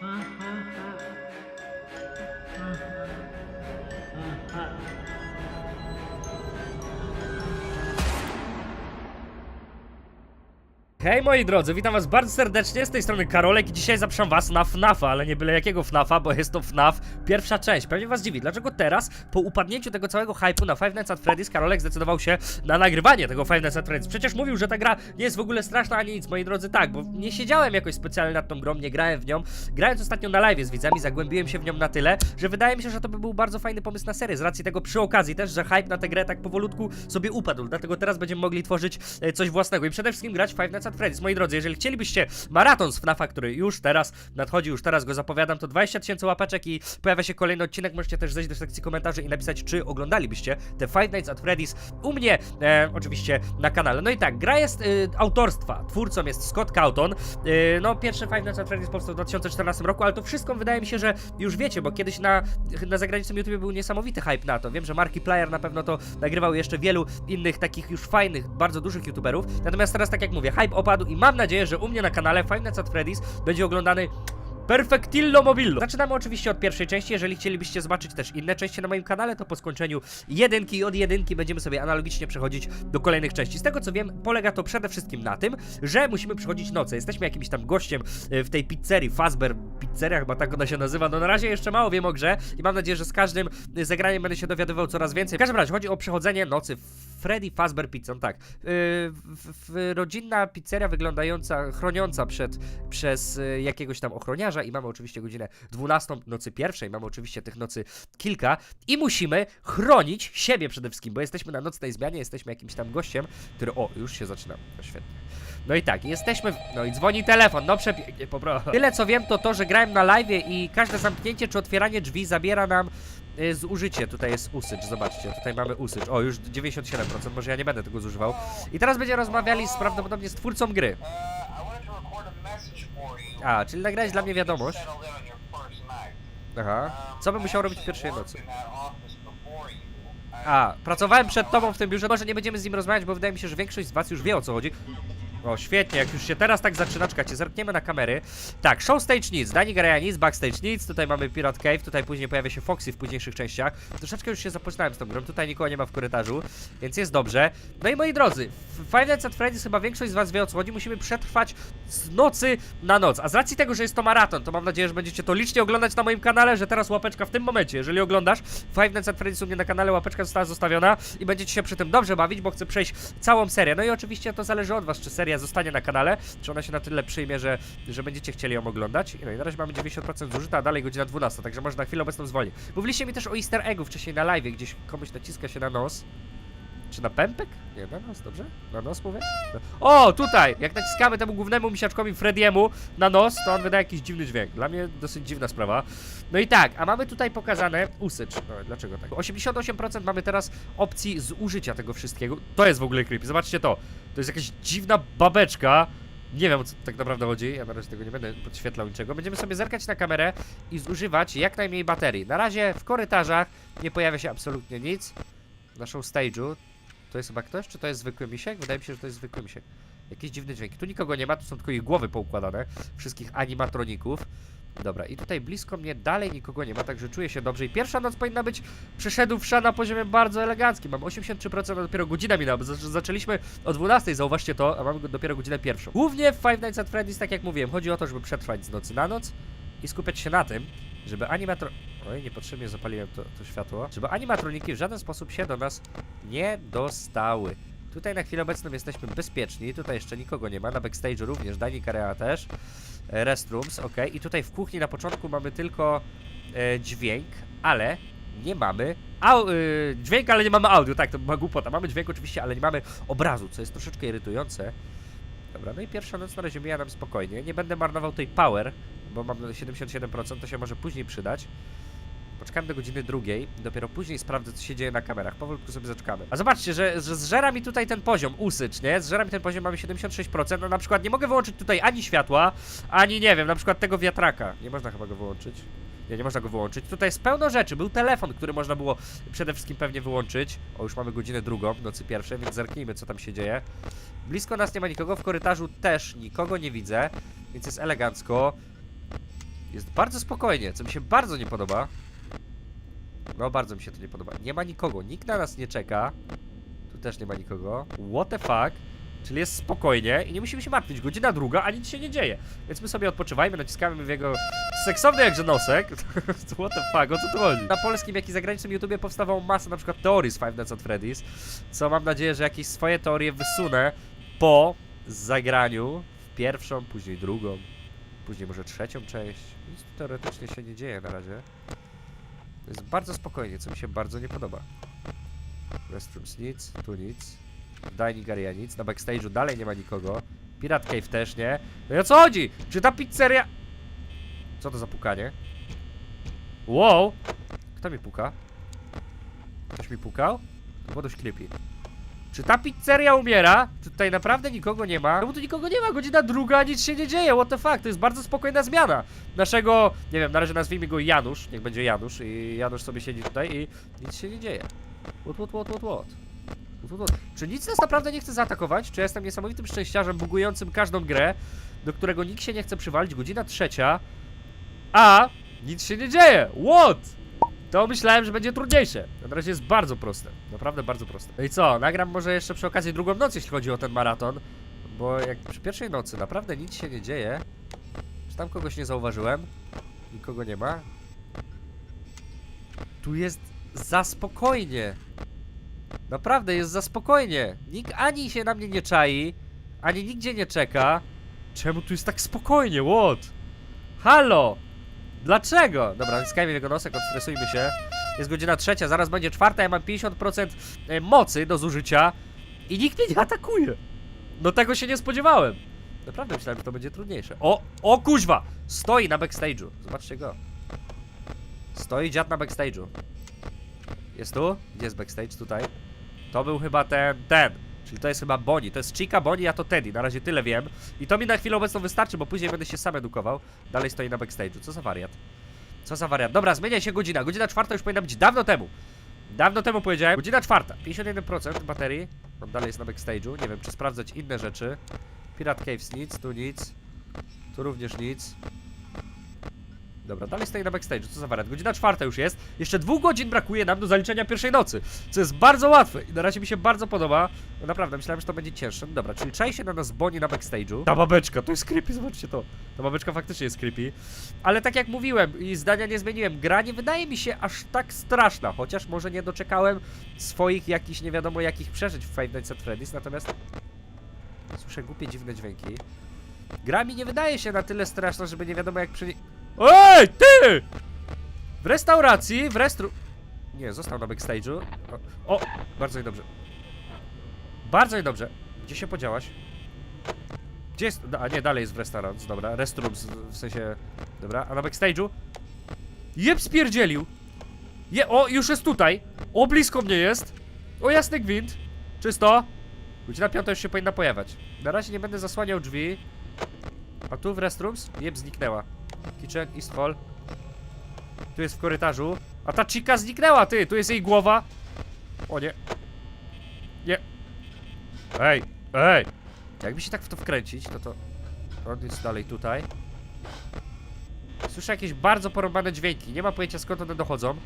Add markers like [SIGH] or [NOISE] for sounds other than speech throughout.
嗯嗯。Hej moi drodzy, witam was bardzo serdecznie, z tej strony Karolek i dzisiaj zapraszam was na FNAFa, ale nie byle jakiego FNAFa, bo jest to FNAF pierwsza część. Pewnie was dziwi, dlaczego teraz, po upadnięciu tego całego hype'u na Five Nights at Freddy's, Karolek zdecydował się na nagrywanie tego Five Nights at Freddy's. Przecież mówił, że ta gra nie jest w ogóle straszna ani nic, moi drodzy, tak, bo nie siedziałem jakoś specjalnie nad tą grą, nie grałem w nią. Grając ostatnio na live z widzami, zagłębiłem się w nią na tyle, że wydaje mi się, że to by był bardzo fajny pomysł na serię, z racji tego przy okazji też, że hype na tę grę tak powolutku sobie upadł, dlatego teraz będziemy mogli tworzyć e, coś własnego i przede wszystkim grać Five Nights at Freddy's. Moi drodzy, jeżeli chcielibyście maraton z FNAFa, który już teraz nadchodzi, już teraz go zapowiadam, to 20 tysięcy łapeczek i pojawia się kolejny odcinek, możecie też zejść do sekcji komentarzy i napisać, czy oglądalibyście te Five Nights at Freddy's u mnie, e, oczywiście na kanale. No i tak, gra jest e, autorstwa, twórcą jest Scott Cawthon, e, no pierwszy Five Nights at Freddy's powstał w 2014 roku, ale to wszystko wydaje mi się, że już wiecie, bo kiedyś na, na zagranicznym YouTube był niesamowity hype na to. Wiem, że Markiplier na pewno to nagrywał jeszcze wielu innych takich już fajnych, bardzo dużych YouTuberów. Natomiast teraz, tak jak mówię, hype opadł i mam nadzieję, że u mnie na kanale Five Nights at Freddy's będzie oglądany Perfectillo Mobillo. Zaczynamy oczywiście od pierwszej części. Jeżeli chcielibyście zobaczyć też inne części na moim kanale, to po skończeniu jedynki i od jedynki będziemy sobie analogicznie przechodzić do kolejnych części. Z tego co wiem, polega to przede wszystkim na tym, że musimy przychodzić noce. Jesteśmy jakimś tam gościem e, w tej pizzerii, Fazbear Pizzeria, chyba tak ona się nazywa. No na razie jeszcze mało wiem o grze i mam nadzieję, że z każdym zagraniem będę się dowiadywał coraz więcej. W każdym razie chodzi o przechodzenie nocy Freddy Fazbear Pizzą, tak. Yy, rodzinna pizzeria wyglądająca, chroniąca przed, przez jakiegoś tam ochroniarza i mamy oczywiście godzinę 12 nocy pierwszej, mamy oczywiście tych nocy kilka i musimy chronić siebie przede wszystkim, bo jesteśmy na nocnej zmianie, jesteśmy jakimś tam gościem, który, o, już się zaczyna, no świetnie. No i tak, jesteśmy. W... No i dzwoni telefon, no przepięknie, po prostu. [LAUGHS] Tyle co wiem, to to, że grałem na live i każde zamknięcie czy otwieranie drzwi zabiera nam y, zużycie. Tutaj jest usycz, zobaczcie, tutaj mamy usycz. O, już 97%, może ja nie będę tego zużywał. I teraz będziemy rozmawiali z, prawdopodobnie z twórcą gry. A czyli nagrałeś dla mnie wiadomość. Aha. Co bym musiał robić w pierwszej nocy? A, pracowałem przed tobą w tym biurze, może nie będziemy z nim rozmawiać, bo wydaje mi się, że większość z was już wie o co chodzi. O, świetnie, jak już się teraz tak zaczyna, czekajcie, zerkniemy na kamery. Tak, show stage nic, Dani Garaja nic, backstage nic, tutaj mamy Pirate Cave, tutaj później pojawia się Foxy w późniejszych częściach. Troszeczkę już się zapoznałem z tą grą, tutaj nikogo nie ma w korytarzu, więc jest dobrze. No i moi drodzy, Five Nights at Freddy's chyba większość z was wie o co chodzi, musimy przetrwać z nocy na noc. A z racji tego, że jest to maraton, to mam nadzieję, że będziecie to licznie oglądać na moim kanale, że teraz łapeczka w tym momencie, jeżeli oglądasz Five Nights at Freddy's u mnie na kanale, łapeczka została zostawiona i będziecie się przy tym dobrze bawić, bo chcę przejść całą serię. No i oczywiście to zależy od was, czy seria zostanie na kanale, czy ona się na tyle przyjmie, że, że będziecie chcieli ją oglądać. No i na razie mamy 90% zużyta, a dalej godzina 12, także może na chwilę obecną zwolnię. Mówiliście mi też o easter eggu wcześniej na live, gdzieś komuś naciska się na nos. Czy na pępek? Nie, na nos, dobrze? Na nos mówię? O, tutaj! Jak naciskamy temu głównemu misiaczkowi Frediemu na nos, to on wydaje jakiś dziwny dźwięk. Dla mnie dosyć dziwna sprawa. No i tak, a mamy tutaj pokazane usycz. No, dlaczego tak? 88% mamy teraz opcji zużycia tego wszystkiego. To jest w ogóle creepy. Zobaczcie to. To jest jakaś dziwna babeczka. Nie wiem o co tak naprawdę chodzi, ja na razie tego nie będę podświetlał niczego. Będziemy sobie zerkać na kamerę i zużywać jak najmniej baterii. Na razie w korytarzach nie pojawia się absolutnie nic. W naszą stage'u. To jest chyba ktoś, czy to jest zwykły misiek? Wydaje mi się, że to jest zwykły misiek. Jakiś dziwny dźwięk. Tu nikogo nie ma, tu są tylko ich głowy poukładane. Wszystkich animatroników. Dobra, i tutaj blisko mnie dalej nikogo nie ma, także czuję się dobrze. I pierwsza noc powinna być przeszedłsza na poziomie bardzo eleganckim. Mam 83%, a dopiero godzina minęła, bo zac- zaczęliśmy o 12, zauważcie to, a mamy dopiero godzinę pierwszą. Głównie w Five Nights at Freddy's, tak jak mówiłem, chodzi o to, żeby przetrwać z nocy na noc i skupiać się na tym, żeby animatro... Oj, niepotrzebnie zapaliłem to, to światło. Żeby animatroniki w żaden sposób się do nas nie dostały. Tutaj na chwilę obecną jesteśmy bezpieczni, tutaj jeszcze nikogo nie ma, na backstage'u również, Dani Karea też. E, Restrooms, ok. I tutaj w kuchni na początku mamy tylko e, dźwięk, ale nie mamy. Au, y, dźwięk, ale nie mamy audio, tak, to była głupota. Mamy dźwięk oczywiście, ale nie mamy obrazu, co jest troszeczkę irytujące. Dobra, no i pierwsza noc na razie mija nam spokojnie. Nie będę marnował tej power, bo mam 77%, to się może później przydać. Poczekamy do godziny drugiej, dopiero później sprawdzę, co się dzieje na kamerach. Powolutku sobie zaczekamy. A zobaczcie, że, że zżera mi tutaj ten poziom, usycz, nie? Zżera mi ten poziom, mamy 76%. No na przykład nie mogę wyłączyć tutaj ani światła, ani nie wiem, na przykład tego wiatraka. Nie można chyba go wyłączyć. Nie, nie można go wyłączyć. Tutaj jest pełno rzeczy. Był telefon, który można było przede wszystkim pewnie wyłączyć. O, już mamy godzinę drugą, nocy pierwszej, więc zerknijmy, co tam się dzieje. Blisko nas nie ma nikogo, w korytarzu też nikogo nie widzę, więc jest elegancko. Jest bardzo spokojnie, co mi się bardzo nie podoba. No, bardzo mi się to nie podoba. Nie ma nikogo, nikt na nas nie czeka. Tu też nie ma nikogo. What the fuck? Czyli jest spokojnie i nie musimy się martwić. Godzina druga, a nic się nie dzieje. Więc my sobie odpoczywajmy, naciskamy w jego seksowny jakże nosek. [LAUGHS] What the fuck, o co tu chodzi? Na polskim, jak i zagranicznym YouTubie powstawało masa na przykład teorii z Five Nights at Freddy's, co mam nadzieję, że jakieś swoje teorie wysunę po zagraniu w pierwszą, później drugą, później może trzecią część. Nic tu teoretycznie się nie dzieje na razie. Jest bardzo spokojnie, co mi się bardzo nie podoba. Restrooms nic, tu nic. Dining Area nic, na backstage'u dalej nie ma nikogo. Pirate Cave też nie. No i o co chodzi? Czy ta pizzeria... Co to za pukanie? Wow! Kto mi puka? Ktoś mi pukał? To było dość creepy. Czy ta pizzeria umiera? Czy tutaj naprawdę nikogo nie ma? Czemu tu nikogo nie ma? Godzina druga, nic się nie dzieje, what the fuck? To jest bardzo spokojna zmiana. Naszego, nie wiem, na razie nazwijmy go Janusz, niech będzie Janusz i Janusz sobie siedzi tutaj i nic się nie dzieje. What, what, what, what, what? What, what, what? Czy nic nas naprawdę nie chce zaatakować? Czy ja jestem niesamowitym szczęściarzem bugującym każdą grę, do którego nikt się nie chce przywalić? Godzina trzecia, a nic się nie dzieje. What? To myślałem, że będzie trudniejsze. Na razie jest bardzo proste. Naprawdę bardzo proste. No i co? Nagram może jeszcze przy okazji drugą noc, jeśli chodzi o ten maraton. Bo jak przy pierwszej nocy naprawdę nic się nie dzieje. Czy tam kogoś nie zauważyłem? Nikogo nie ma. Tu jest za spokojnie. Naprawdę jest za spokojnie. Nikt ani się na mnie nie czai, ani nigdzie nie czeka. Czemu tu jest tak spokojnie? What? Halo! Dlaczego? Dobra, naciskajmy jego nosek, odstresujmy się. Jest godzina trzecia, zaraz będzie czwarta, ja mam 50% e, mocy do zużycia i nikt mnie nie atakuje. No tego się nie spodziewałem. Naprawdę myślałem, że to będzie trudniejsze. O, o kuźwa! Stoi na backstage'u. Zobaczcie go. Stoi dziad na backstage'u. Jest tu? Gdzie jest backstage? Tutaj. To był chyba ten, ten. Czyli to jest chyba Bonnie. To jest Chica, Bonnie, a to Teddy. Na razie tyle wiem. I to mi na chwilę obecną wystarczy, bo później będę się sam edukował. Dalej stoi na backstage'u. Co za wariat? Co za wariat? Dobra, zmienia się godzina. Godzina czwarta już powinna być dawno temu. Dawno temu powiedziałem. Godzina czwarta. 51% baterii. On dalej jest na backstage'u. Nie wiem, czy sprawdzać inne rzeczy. Pirate Caves nic, tu nic. Tu również nic. Dobra, dalej stoi na backstage'u. Co za wariat? Godzina czwarta już jest. Jeszcze dwóch godzin brakuje nam do zaliczenia pierwszej nocy. Co jest bardzo łatwe i na razie mi się bardzo podoba. No naprawdę, myślałem, że to będzie cięższe. No dobra, czyli czai się na nas Bonnie na backstage'u. Ta babeczka, to jest creepy, zobaczcie to. Ta babeczka faktycznie jest creepy. Ale tak jak mówiłem i zdania nie zmieniłem, gra nie wydaje mi się aż tak straszna, chociaż może nie doczekałem swoich jakichś nie wiadomo jakich przeżyć w Five Nights at Freddy's, natomiast słyszę głupie, dziwne dźwięki. Gra mi nie wydaje się na tyle straszna, żeby nie wiadomo jak przy. Ej, ty! W restauracji, w restru... Nie, został na backstage'u. O, o, bardzo dobrze. Bardzo dobrze. Gdzie się podziałaś? Gdzie jest... A nie, dalej jest w restaurant, dobra. Restrooms, w sensie... Dobra, a na backstage'u? Jeb spierdzielił! Je, o, już jest tutaj! O, blisko mnie jest! O, jasny gwint! Czysto! Godzina piąta już się powinna pojawiać. Na razie nie będę zasłaniał drzwi. A tu w restrooms? Jeb, zniknęła. Kitchen, East Hall. Tu jest w korytarzu. A ta chica zniknęła, ty! Tu jest jej głowa. O nie. Nie. Ej, ej! Jakby się tak w to wkręcić, to to... On jest dalej tutaj. Słyszę jakieś bardzo porąbane dźwięki. Nie mam pojęcia skąd one dochodzą.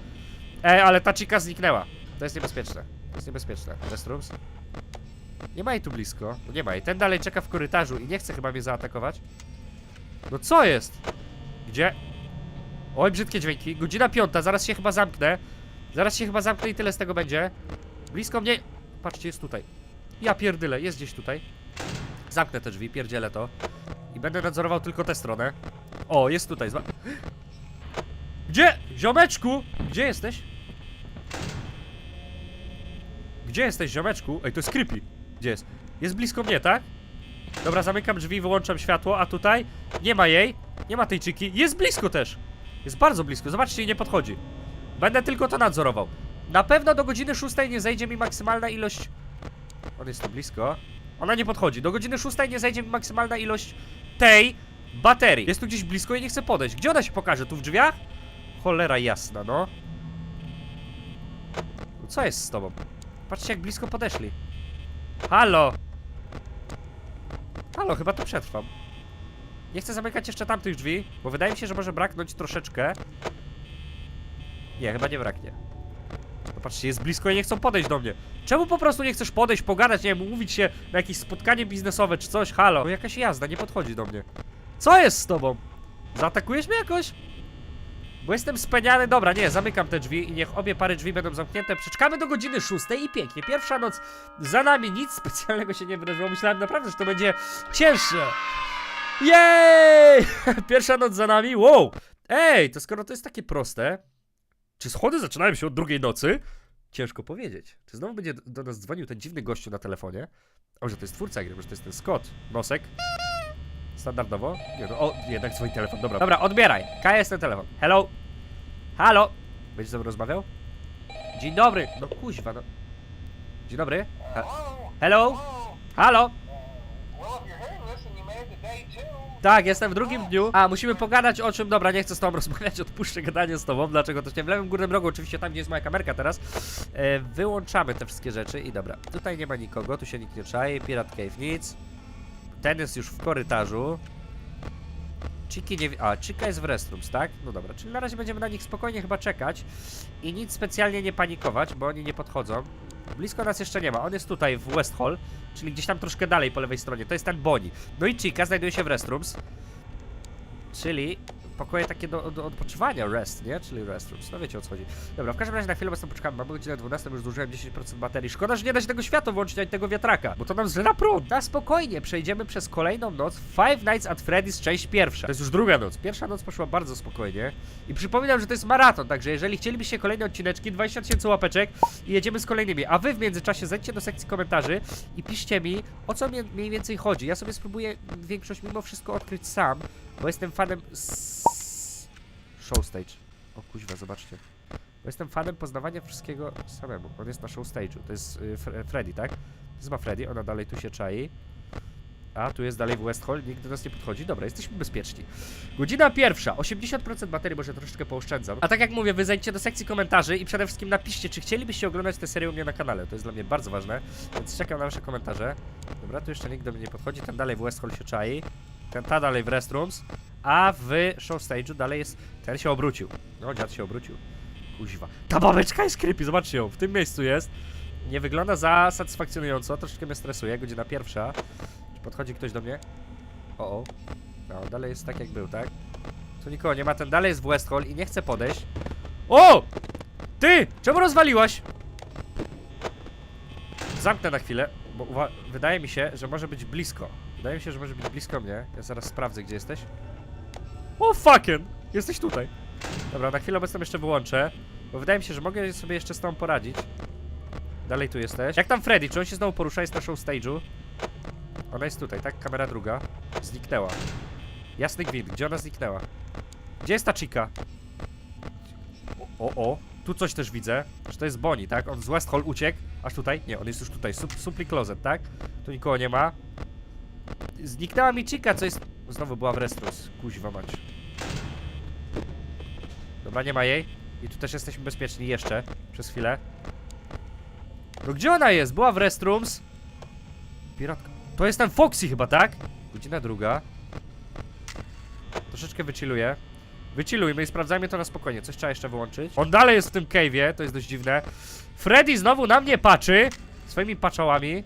Ej, ale ta chica zniknęła. To jest niebezpieczne. To jest niebezpieczne. Restrooms? Nie ma jej tu blisko. No nie ma jej. Ten dalej czeka w korytarzu i nie chce chyba mnie zaatakować. No co jest? Gdzie? Oj, brzydkie dźwięki. Godzina piąta, zaraz się chyba zamknę. Zaraz się chyba zamknę i tyle z tego będzie. Blisko mnie. Patrzcie, jest tutaj. Ja pierdylę, jest gdzieś tutaj. Zamknę te drzwi, pierdzielę to. I będę nadzorował tylko tę stronę. O, jest tutaj. Zwa... Gdzie? Ziomeczku! Gdzie jesteś? Gdzie jesteś, ziomeczku? Ej, to jest creepy. Gdzie jest? Jest blisko mnie, tak? Dobra, zamykam drzwi, wyłączam światło, a tutaj nie ma jej, nie ma tej czyki. Jest blisko też. Jest bardzo blisko, zobaczcie, nie podchodzi. Będę tylko to nadzorował. Na pewno do godziny 6 nie zejdzie mi maksymalna ilość... On jest tu blisko. Ona nie podchodzi. Do godziny 6 nie zejdzie mi maksymalna ilość tej baterii. Jest tu gdzieś blisko i nie chce podejść. Gdzie ona się pokaże? Tu w drzwiach? Cholera jasna, no. No Co jest z tobą? Patrzcie, jak blisko podeszli. Halo! Halo, chyba tu przetrwam. Nie chcę zamykać jeszcze tamtych drzwi, bo wydaje mi się, że może braknąć troszeczkę. Nie, chyba nie braknie. Patrzcie, jest blisko i nie chcą podejść do mnie. Czemu po prostu nie chcesz podejść, pogadać, nie wiem, umówić się na jakieś spotkanie biznesowe czy coś? Halo, no jakaś jazda, nie podchodzi do mnie. Co jest z tobą? Zaatakujesz mnie jakoś? Bo jestem speniany. Dobra, nie, zamykam te drzwi i niech obie pary drzwi będą zamknięte. Przeczekamy do godziny 6 i pięknie. Pierwsza noc za nami, nic specjalnego się nie wydarzyło. Myślałem naprawdę, że to będzie cięższe. Jej! [LAUGHS] Pierwsza noc za nami, wow! Ej, to skoro to jest takie proste, czy schody zaczynają się od drugiej nocy? Ciężko powiedzieć. Czy znowu będzie do- nas dzwonił ten dziwny gościu na telefonie? O, że to jest twórca gry, może to jest ten Scott. Nosek. Standardowo? Nie, no, o, jednak dzwoni telefon, dobra. Dobra, odbieraj. Kaja jest ten telefon. Hello? Halo? Będziesz ze mną rozmawiał? Dzień dobry. No kuźwa, no. Dzień dobry. Ha? Hello? Halo? Tak, jestem w drugim dniu. A, musimy pogadać o czym. Dobra, nie chcę z tobą [LAUGHS] rozmawiać, odpuszczę gadanie z tobą. Dlaczego to się w lewym górnym rogu, oczywiście tam, gdzie jest moja kamerka teraz. E, wyłączamy te wszystkie rzeczy i dobra. Tutaj nie ma nikogo, tu się nikt nie czai. Pirat Cave nic. Ten jest już w korytarzu. Chiki nie. A, Chika jest w restrooms, tak? No dobra, czyli na razie będziemy na nich spokojnie chyba czekać i nic specjalnie nie panikować, bo oni nie podchodzą. Blisko nas jeszcze nie ma. On jest tutaj w West Hall, czyli gdzieś tam troszkę dalej po lewej stronie. To jest ten Bonnie. No i Chica znajduje się w restrooms. Czyli pokoje takie do, do odpoczywania, rest, nie? Czyli restrooms. No wiecie o co chodzi. Dobra, w każdym razie na chwilę was poczekamy. Mamy godzinę 12, już zużyłem 10% baterii. Szkoda, że nie da się tego światła włączyć ani tego wiatraka, bo to nam zżera prąd. Na spokojnie przejdziemy przez kolejną noc Five Nights at Freddy's, część pierwsza. To jest już druga noc. Pierwsza noc poszła bardzo spokojnie. I przypominam, że to jest maraton, także jeżeli chcielibyście kolejne odcineczki, 20 tysięcy łapeczek i jedziemy z kolejnymi. A wy w międzyczasie zejdźcie do sekcji komentarzy i piszcie mi, o co mniej więcej chodzi. Ja sobie spróbuję większość mimo wszystko odkryć sam, bo jestem fanem show stage. O kuźwa, zobaczcie. Bo jestem fanem poznawania wszystkiego samemu. On jest na show stage'u. To jest y, Fre- Freddy, tak? To jest ma Freddy, ona dalej tu się czai. A, tu jest dalej w West Hall, nikt do nas nie podchodzi. Dobra, jesteśmy bezpieczni. Godzina pierwsza, 80% baterii, może troszeczkę pooszczędzam. A tak jak mówię, wy zejdźcie do sekcji komentarzy i przede wszystkim napiszcie, czy chcielibyście oglądać tę serię u mnie na kanale. To jest dla mnie bardzo ważne, więc czekam na wasze komentarze. Dobra, tu jeszcze nikt do mnie nie podchodzi, ten dalej w West Hall się czai. Ten ta dalej w restrooms, a w show stage'u dalej jest... Ten się obrócił. No, dziad się obrócił. Kuźwa. Ta babeczka jest creepy, zobaczcie ją, w tym miejscu jest. Nie wygląda za satysfakcjonująco, troszeczkę mnie stresuje, godzina pierwsza. Czy podchodzi ktoś do mnie? O, o. No, dalej jest tak jak był, tak? Tu nikogo nie ma, ten dalej jest w West Hall i nie chce podejść. O! Ty! Czemu rozwaliłaś? Zamknę na chwilę, bo wydaje mi się, że może być blisko. Wydaje mi się, że może być blisko mnie. Ja zaraz sprawdzę, gdzie jesteś. O, fucking! Jesteś tutaj. Dobra, na chwilę obecną jeszcze wyłączę, bo wydaje mi się, że mogę sobie jeszcze z tobą poradzić. Dalej tu jesteś. Jak tam Freddy? Czy on się znowu porusza? Jest na show stage'u. Ona jest tutaj, tak? Kamera druga. Zniknęła. Jasny gwint. Gdzie ona zniknęła? Gdzie jest ta chica? O, o, o. Tu coś też widzę. Że to jest Bonnie, tak? On z West Hall uciekł. Aż tutaj? Nie, on jest już tutaj. Sup, supli closet, tak? Tu nikogo nie ma. Zniknęła mi chica, co jest... Znowu była w restrooms. Kuźwa mać. Dobra, nie ma jej. I tu też jesteśmy bezpieczni jeszcze. Przez chwilę. No gdzie ona jest? Była w restrooms. Piratka. To jest ten Foxy chyba, tak? Godzina druga. Troszeczkę wychilluję. Wychillujmy i sprawdzajmy to na spokojnie. Coś trzeba jeszcze wyłączyć. On dalej jest w tym cave'ie, to jest dość dziwne. Freddy znowu na mnie patrzy. Swoimi paczałami.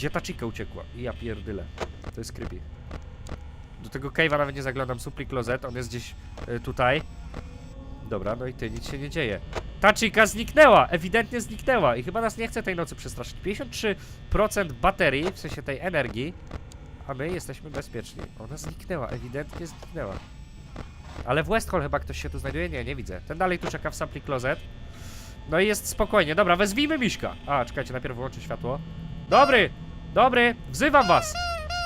Gdzie ta chica uciekła? I ja pierdyle. To jest creepy. Do tego cave'a nawet nie zaglądam. Supli closet, on jest gdzieś y, tutaj. Dobra, no i ty, nic się nie dzieje. Ta chica zniknęła, ewidentnie zniknęła i chyba nas nie chce tej nocy przestraszyć. 53% baterii, w sensie tej energii, a my jesteśmy bezpieczni. Ona zniknęła, ewidentnie zniknęła. Ale w West Hall chyba ktoś się tu znajduje? Nie, nie widzę. Ten dalej tu czeka w Sampli Closet. No i jest spokojnie. Dobra, wezwijmy Miśka. A, czekajcie, najpierw wyłączę światło. Dobry, dobry, wzywam was.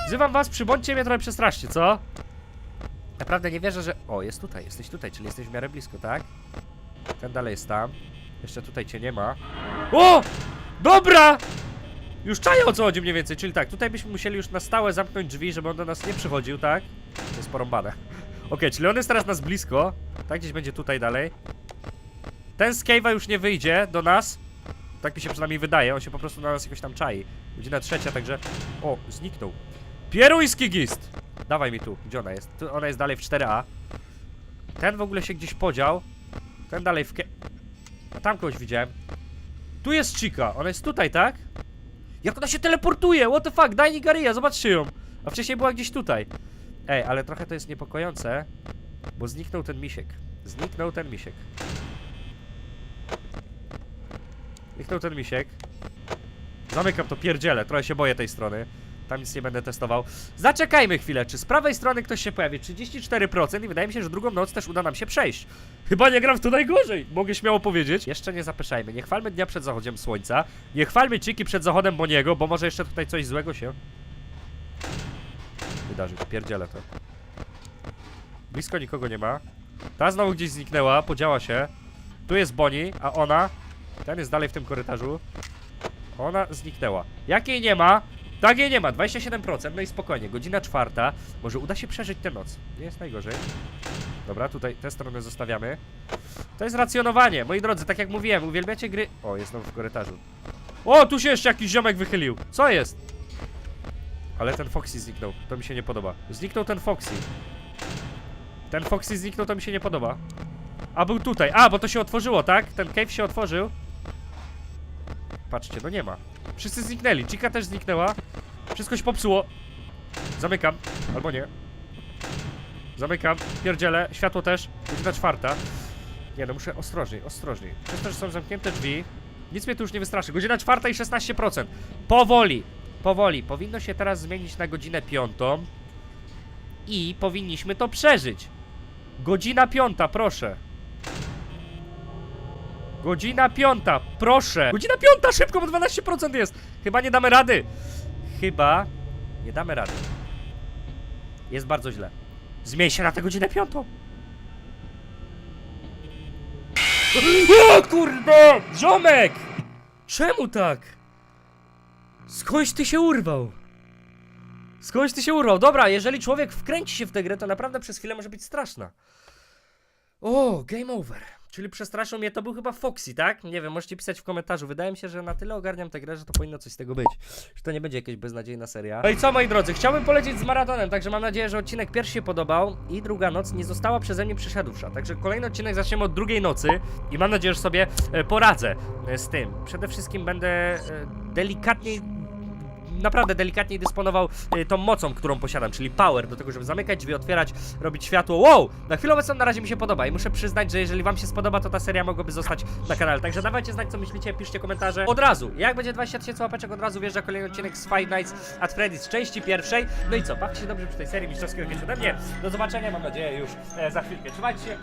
Wzywam was, przybądźcie mnie trochę przestraszcie, co? Naprawdę nie wierzę, że... O, jest tutaj, jesteś tutaj, czyli jesteś w miarę blisko, tak? Ten dalej jest tam. Jeszcze tutaj cię nie ma. O! Dobra! Już czaję o co chodzi mniej więcej, czyli tak, tutaj byśmy musieli już na stałe zamknąć drzwi, żeby on do nas nie przychodził, tak? To jest porąbane. [LAUGHS] Okej, czyli on jest teraz nas blisko. Tak, gdzieś będzie tutaj dalej. Ten z już nie wyjdzie do nas. Tak mi się przynajmniej wydaje, on się po prostu na nas jakoś tam czai. Godzina trzecia, także... O, zniknął. Pieruński gist! Dawaj mi tu, gdzie ona jest? Tu, ona jest dalej w 4A. Ten w ogóle się gdzieś podział. Ten dalej w kie... A tam kogoś widziałem. Tu jest Chica, ona jest tutaj, tak? Jak ona się teleportuje, what the fuck, daj Nigaria, zobaczcie ją. A wcześniej była gdzieś tutaj. Ej, ale trochę to jest niepokojące, bo zniknął ten misiek. Zniknął ten misiek. Zniknął ten misiek. Zamykam to pierdzielę, trochę się boję tej strony. Tam nic nie będę testował. Zaczekajmy chwilę, czy z prawej strony ktoś się pojawi? 34% i wydaje mi się, że drugą noc też uda nam się przejść. Chyba nie gram w to najgorzej, mogę śmiało powiedzieć. Jeszcze nie zapeszajmy, nie chwalmy dnia przed zachodem słońca. Nie chwalmy Ciki przed zachodem Boniego, bo może jeszcze tutaj coś złego się wydarzyć. Pierdzielę to. Blisko nikogo nie ma. Ta znowu gdzieś zniknęła, podziała się. Tu jest Boni, a ona... Ten jest dalej w tym korytarzu. Ona zniknęła. Jakiej nie ma? Takiej nie ma, 27%, no i spokojnie, godzina czwarta. Może uda się przeżyć tę noc. Nie jest najgorzej. Dobra, tutaj tę stronę zostawiamy. To jest racjonowanie, moi drodzy, tak jak mówiłem, uwielbiacie gry... O, jest znowu w korytarzu. O, tu się jeszcze jakiś ziomek wychylił. Co jest? Ale ten Foxy zniknął, to mi się nie podoba. Zniknął ten Foxy. Ten Foxy zniknął, to mi się nie podoba. A był tutaj. A, bo to się otworzyło, tak? Ten cave się otworzył. Patrzcie, no nie ma. Wszyscy zniknęli. Chica też zniknęła. Wszystko się popsuło. Zamykam. Albo nie. Zamykam. Pierdzielę. Światło też. Godzina czwarta. Nie no, muszę ostrożniej, ostrożniej. Przez to, że są zamknięte drzwi, nic mnie tu już nie wystraszy. Godzina czwarta i 16%. Powoli. Powoli. Powinno się teraz zmienić na godzinę piątą. I powinniśmy to przeżyć. Godzina piąta, proszę. Godzina piąta, proszę. Godzina piąta, szybko, bo 12% jest. Chyba nie damy rady. Chyba nie damy rady. Jest bardzo źle. Zmień się na tę godzinę piątą. O kurde! Ziomek! Czemu tak? Skądś ty się urwał? Skądś ty się urwał? Dobra, jeżeli człowiek wkręci się w tę grę, to naprawdę przez chwilę może być straszna. O, game over. Czyli przestraszył mnie, to był chyba Foxy, tak? Nie wiem, możecie pisać w komentarzu. Wydaje mi się, że na tyle ogarniam tę grę, że to powinno coś z tego być. Że to nie będzie jakaś beznadziejna seria. No i co, moi drodzy, chciałbym polecieć z maratonem, także mam nadzieję, że odcinek pierwszy się podobał i druga noc nie została przeze mnie przeszedłsza. Także kolejny odcinek zaczniemy od drugiej nocy i mam nadzieję, że sobie e, poradzę e, z tym. Przede wszystkim będę e, delikatniej naprawdę delikatniej dysponował y, tą mocą, którą posiadam, czyli power, do tego, żeby zamykać drzwi, otwierać, robić światło. Wow! Na chwilę obecną na razie mi się podoba i muszę przyznać, że jeżeli wam się spodoba, to ta seria mogłaby zostać na kanale. Także dawajcie znać, co myślicie, piszcie komentarze. Od razu, jak będzie 20 tysięcy łapeczek, od razu wjeżdża kolejny odcinek z Five Nights at Freddy's części pierwszej. No i co, bawcie się dobrze przy tej serii mistrzowskiego jakieś ode mnie. Do zobaczenia, mam nadzieję, już e, za chwilkę. Trzymajcie się!